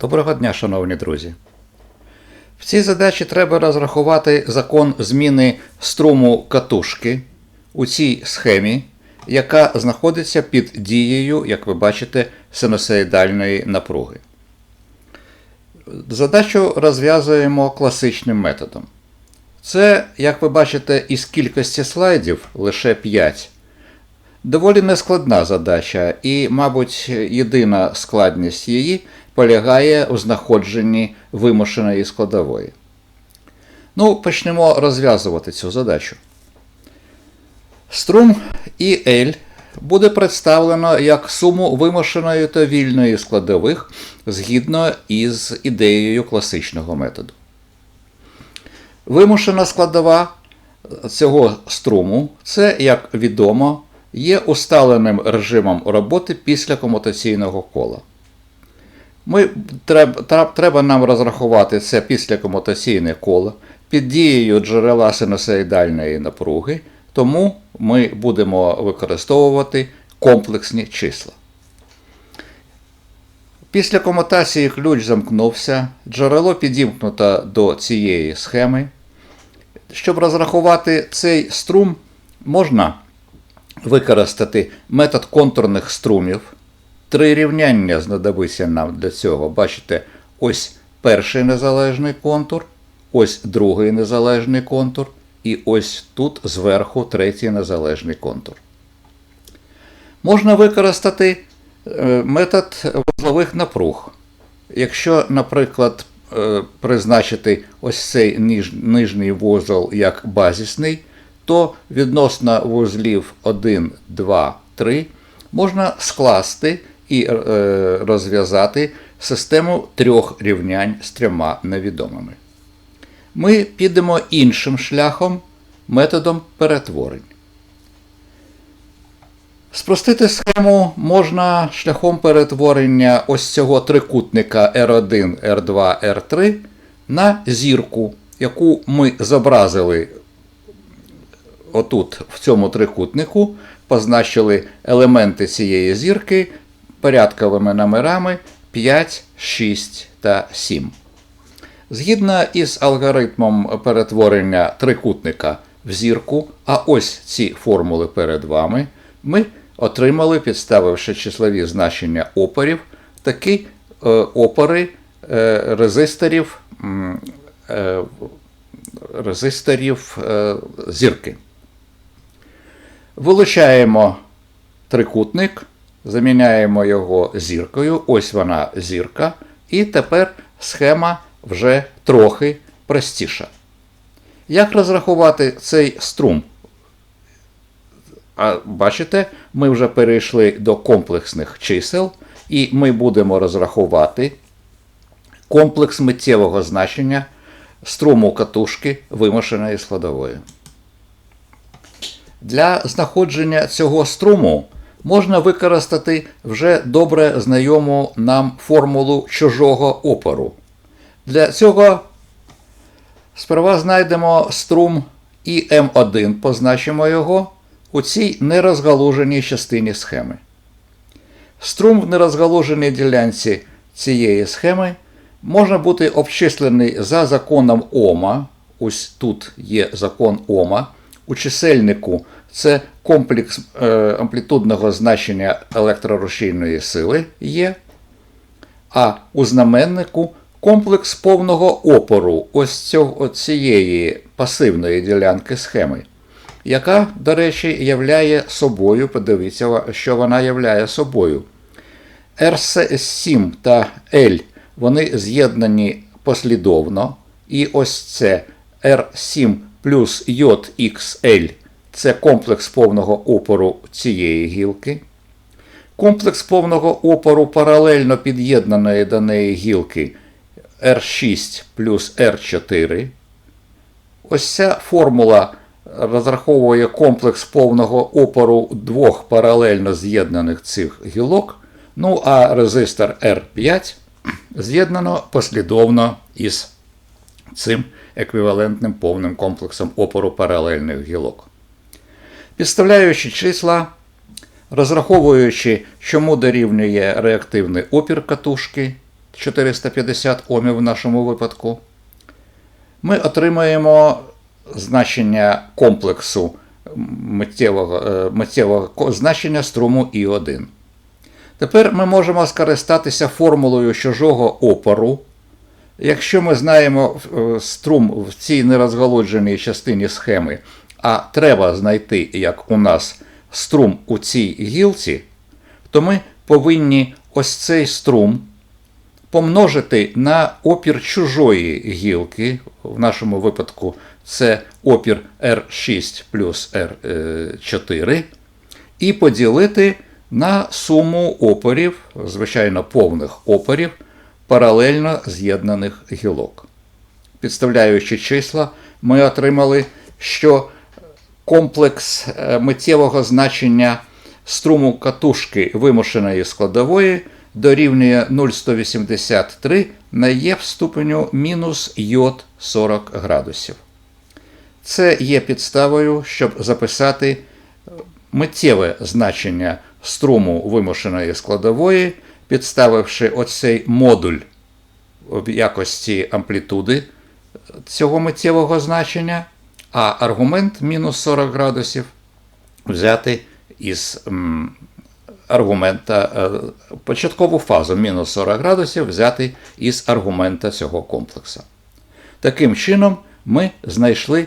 Доброго дня, шановні друзі. В цій задачі треба розрахувати закон зміни струму катушки у цій схемі, яка знаходиться під дією, як ви бачите, синусоїдальної напруги. Задачу розв'язуємо класичним методом. Це, як ви бачите, із кількості слайдів лише 5. Доволі нескладна задача, і, мабуть, єдина складність її полягає у знаходженні вимушеної складової. Ну, почнемо розв'язувати цю задачу. Струм ІЛ буде представлено як суму вимушеної та вільної складових згідно із ідеєю класичного методу. Вимушена складова цього струму це, як відомо, є усталеним режимом роботи після комутаційного кола. Ми, треба, треба нам розрахувати це післякомутаційне коло під дією джерела синусоїдальної напруги, тому ми будемо використовувати комплексні числа. Після комутації ключ замкнувся, джерело підімкнуто до цієї схеми. Щоб розрахувати цей струм, можна використати метод контурних струмів. Три рівняння знадобиться нам для цього. Бачите, ось перший незалежний контур, ось другий незалежний контур, і ось тут зверху третій незалежний контур. Можна використати метод вузлових напруг. Якщо, наприклад, призначити ось цей ніж, нижній вузол як базисний, то відносно вузлів 1, 2, 3 можна скласти і розв'язати систему трьох рівнянь з трьома невідомими. Ми підемо іншим шляхом методом перетворень. Спростити схему можна шляхом перетворення ось цього трикутника R1, R2, R3 на зірку, яку ми зобразили отут, в цьому трикутнику, позначили елементи цієї зірки порядковими номерами 5, 6 та 7. Згідно із алгоритмом перетворення трикутника в зірку, а ось ці формули перед вами, ми отримали, підставивши числові значення опорів, такі е, опори е, резисторів, е, резисторів е, зірки. Вилучаємо трикутник, заміняємо його зіркою. Ось вона зірка. І тепер схема вже трохи простіша. Як розрахувати цей струм? А бачите, ми вже перейшли до комплексних чисел, і ми будемо розрахувати комплекс миттєвого значення струму катушки вимушеної складової. Для знаходження цього струму можна використати вже добре знайому нам формулу чужого опору. Для цього сперва знайдемо струм ІМ1, позначимо його у цій нерозгалуженій частині схеми. Струм в нерозгалуженій ділянці цієї схеми може бути обчислений за законом Ома. Ось тут є закон Ома. У чисельнику це комплекс е, амплітудного значення електрорушійної сили є, а у знаменнику комплекс повного опору ось цього, цієї пасивної ділянки схеми, яка, до речі, являє собою, подивіться, що вона являє собою. RS7 та L вони з'єднані послідовно, і ось це R7 плюс JXL це комплекс повного опору цієї гілки. Комплекс повного опору паралельно під'єднаної до неї гілки R6 плюс R4. Ось ця формула розраховує комплекс повного опору двох паралельно з'єднаних цих гілок. Ну а резистор R5 з'єднано послідовно із цим еквівалентним повним комплексом опору паралельних гілок. Підставляючи числа, розраховуючи, чому дорівнює реактивний опір катушки, 450 Омів в нашому випадку, ми отримаємо значення комплексу миттєвого, е, миттєвого значення струму І1. Тепер ми можемо скористатися формулою чужого опору. Якщо ми знаємо е, струм в цій нерозголодженій частині схеми, а треба знайти, як у нас струм у цій гілці, то ми повинні ось цей струм помножити на опір чужої гілки, в нашому випадку це опір R6 плюс R4, і поділити на суму опорів, звичайно, повних опорів, паралельно з'єднаних гілок. Підставляючи числа, ми отримали, що комплекс е, миттєвого значення струму катушки вимушеної складової дорівнює 0,183 на Є в ступеню мінус йод 40 градусів. Це є підставою, щоб записати миттєве значення струму вимушеної складової, підставивши оцей модуль в якості амплітуди цього миттєвого значення, а аргумент мінус 40 градусів взяти із аргумента, е, початкову фазу мінус 40 градусів взяти із аргумента цього комплексу. Таким чином, ми знайшли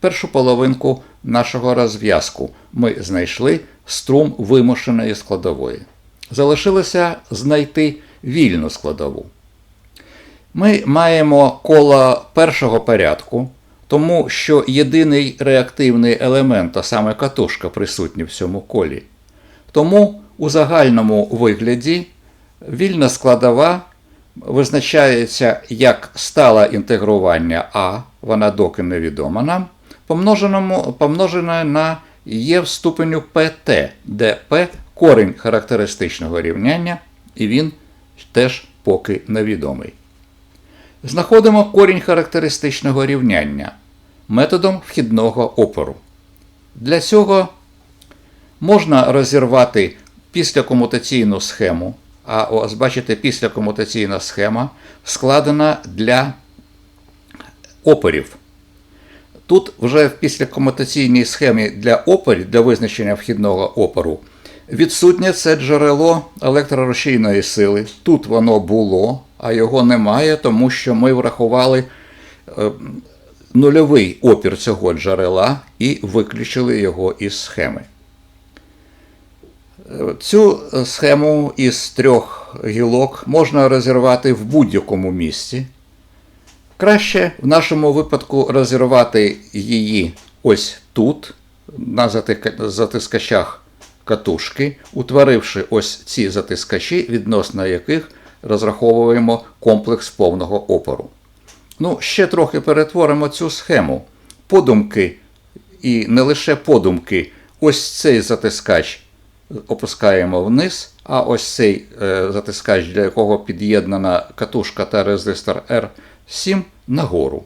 першу половинку нашого розв'язку. Ми знайшли струм вимушеної складової. Залишилося знайти вільну складову. Ми маємо коло першого порядку, тому що єдиний реактивний елемент, а саме катушка, присутній в цьому колі. Тому у загальному вигляді вільна складова визначається як стале інтегрування А, вона доки невідома нам, помножена на Є в ступеню ПТ, де П корінь характеристичного рівняння, і він теж поки невідомий. Знаходимо корінь характеристичного рівняння методом вхідного опору. Для цього можна розірвати післякомутаційну схему, а ось бачите, післякомутаційна схема складена для опорів. Тут вже в післякомутаційній схемі для опорів, для визначення вхідного опору, відсутнє це джерело електрорушійної сили. Тут воно було, а його немає, тому що ми врахували е, нульовий опір цього джерела і виключили його із схеми. Е, Цю схему із трьох гілок можна розірвати в будь-якому місці. Краще в нашому випадку розірвати її ось тут, на затискачах катушки, утворивши ось ці затискачі, відносно яких розраховуємо комплекс повного опору. Ну, ще трохи перетворимо цю схему. Подумки, і не лише подумки, ось цей затискач опускаємо вниз, а ось цей е, затискач, для якого під'єднана катушка та резистор R7 нагору.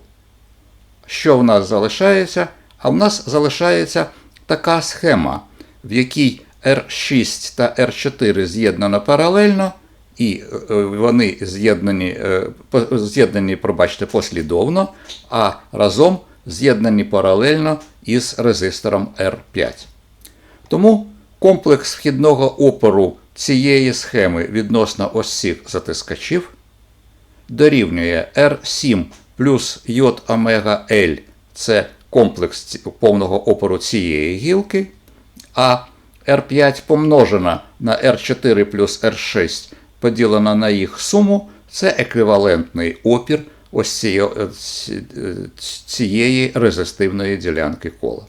Що в нас залишається? А в нас залишається така схема, в якій R6 та R4 з'єднано паралельно, і е, вони з'єднані, е, з'єднані, пробачте, послідовно, а разом з'єднані паралельно із резистором R5. Тому комплекс вхідного опору цієї схеми відносно ось цих затискачів дорівнює R7 плюс йод омега L це комплекс повного опору цієї гілки, а R5 помножена на R4 плюс R6 поділена на їх суму це еквівалентний опір ось цієї, цієї резистивної ділянки кола.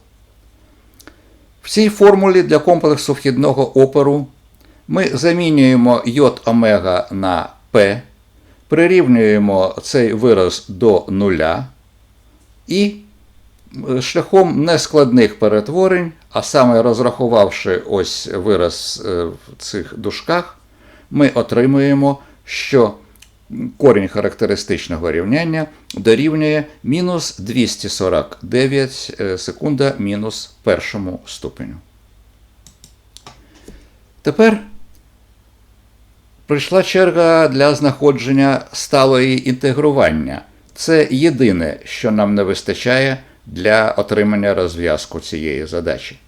В цій формулі для комплексу вхідного опору ми замінюємо йод омега на P, прирівнюємо цей вираз до нуля і е, шляхом нескладних перетворень, а саме розрахувавши ось вираз е, в цих дужках, ми отримуємо, що корінь характеристичного рівняння дорівнює мінус 249 е, секунда мінус першому ступеню. Тепер Прийшла черга для знаходження сталої інтегрування. Це єдине, що нам не вистачає для отримання розв'язку цієї задачі.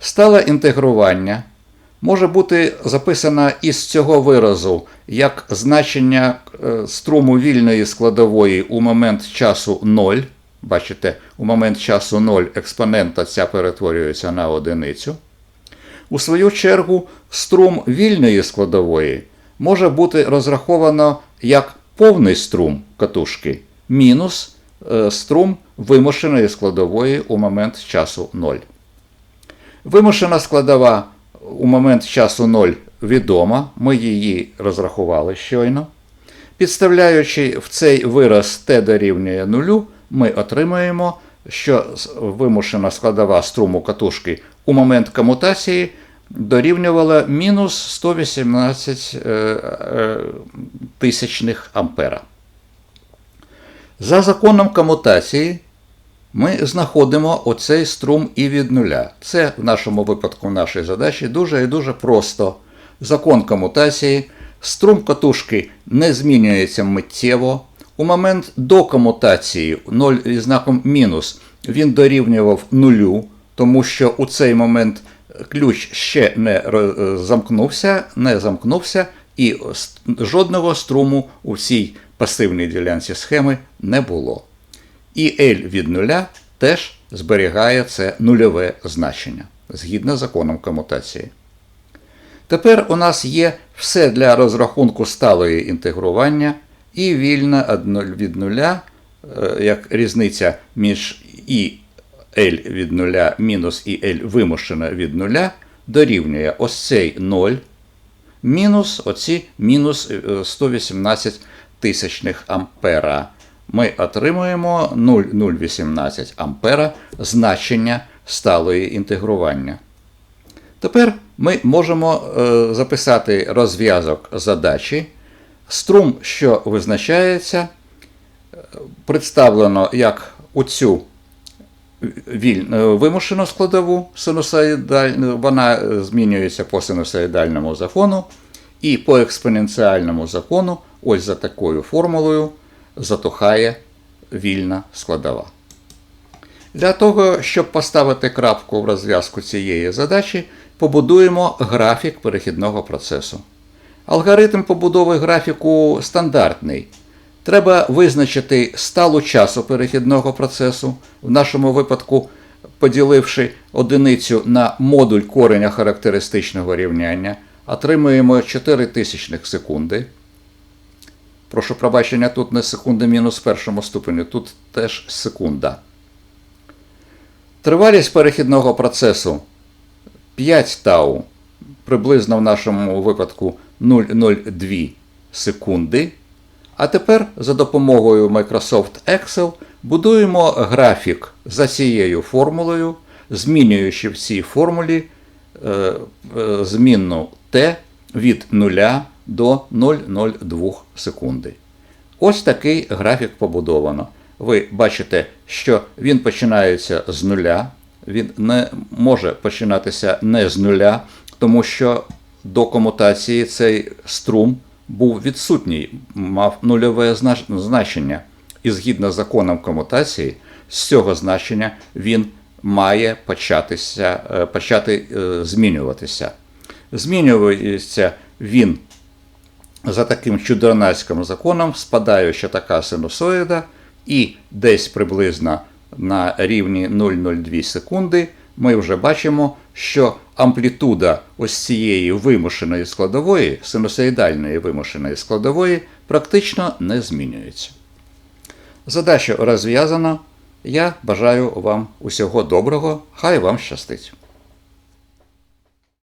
Стале інтегрування може бути записана із цього виразу як значення е, струму вільної складової у момент часу 0. Бачите, у момент часу 0 експонента ця перетворюється на одиницю. У свою чергу, струм вільної складової може бути розраховано як повний струм катушки мінус е, струм вимушеної складової у момент часу 0. Вимушена складова у момент часу 0 відома, ми її розрахували щойно. Підставляючи в цей вираз t дорівнює нулю, ми отримаємо, що вимушена складова струму катушки у момент комутації дорівнювала мінус 118 е, е, тисячних ампера. За законом комутації ми знаходимо оцей струм і від нуля. Це в нашому випадку в нашій задачі дуже і дуже просто. Закон комутації. Струм катушки не змінюється миттєво. У момент до комутації 0 із знаком мінус він дорівнював нулю, тому що у цей момент ключ ще не замкнувся, не замкнувся, і жодного струму у цій пасивній ділянці схеми не було. І L від нуля теж зберігає це нульове значення згідно законом комутації. Тепер у нас є все для розрахунку сталої інтегрування і вільна від нуля, е, як різниця між і L від нуля мінус і L вимушена від нуля дорівнює ось цей 0 мінус оці мінус 118 е, тисячних ампера. Ми отримуємо 0,018 ампера значення сталої інтегрування. Тепер ми можемо е, записати розв'язок задачі. Струм, що визначається, представлено як оцю вимушену складову вона змінюється по синусоїдальному закону, і по експоненціальному закону, ось за такою формулою, затухає вільна складова. Для того, щоб поставити крапку в розв'язку цієї задачі, побудуємо графік перехідного процесу. Алгоритм побудови графіку стандартний. Треба визначити сталу часу перехідного процесу, в нашому випадку поділивши одиницю на модуль кореня характеристичного рівняння, отримуємо 4 тисячних секунди. Прошу пробачення, тут не секунда мінус в першому ступені, тут теж секунда. Тривалість перехідного процесу 5 тау, приблизно в нашому випадку 0,02 секунди. А тепер за допомогою Microsoft Excel будуємо графік за цією формулою, змінюючи в цій формулі е, е, змінну t від 0 до 0,02 секунди. Ось такий графік побудовано. Ви бачите, що він починається з нуля, він не може починатися не з нуля, тому що до комутації цей струм був відсутній, мав нульове значення. І згідно з законом комутації, з цього значення він має початися, е, почати е, змінюватися. Змінюється він за таким чудернацьким законом, спадаюча така синусоїда, і десь приблизно на рівні 0,02 секунди ми вже бачимо, що амплітуда ось цієї вимушеної складової, синусоїдальної вимушеної складової, практично не змінюється. Задача розв'язана. Я бажаю вам усього доброго, хай вам щастить!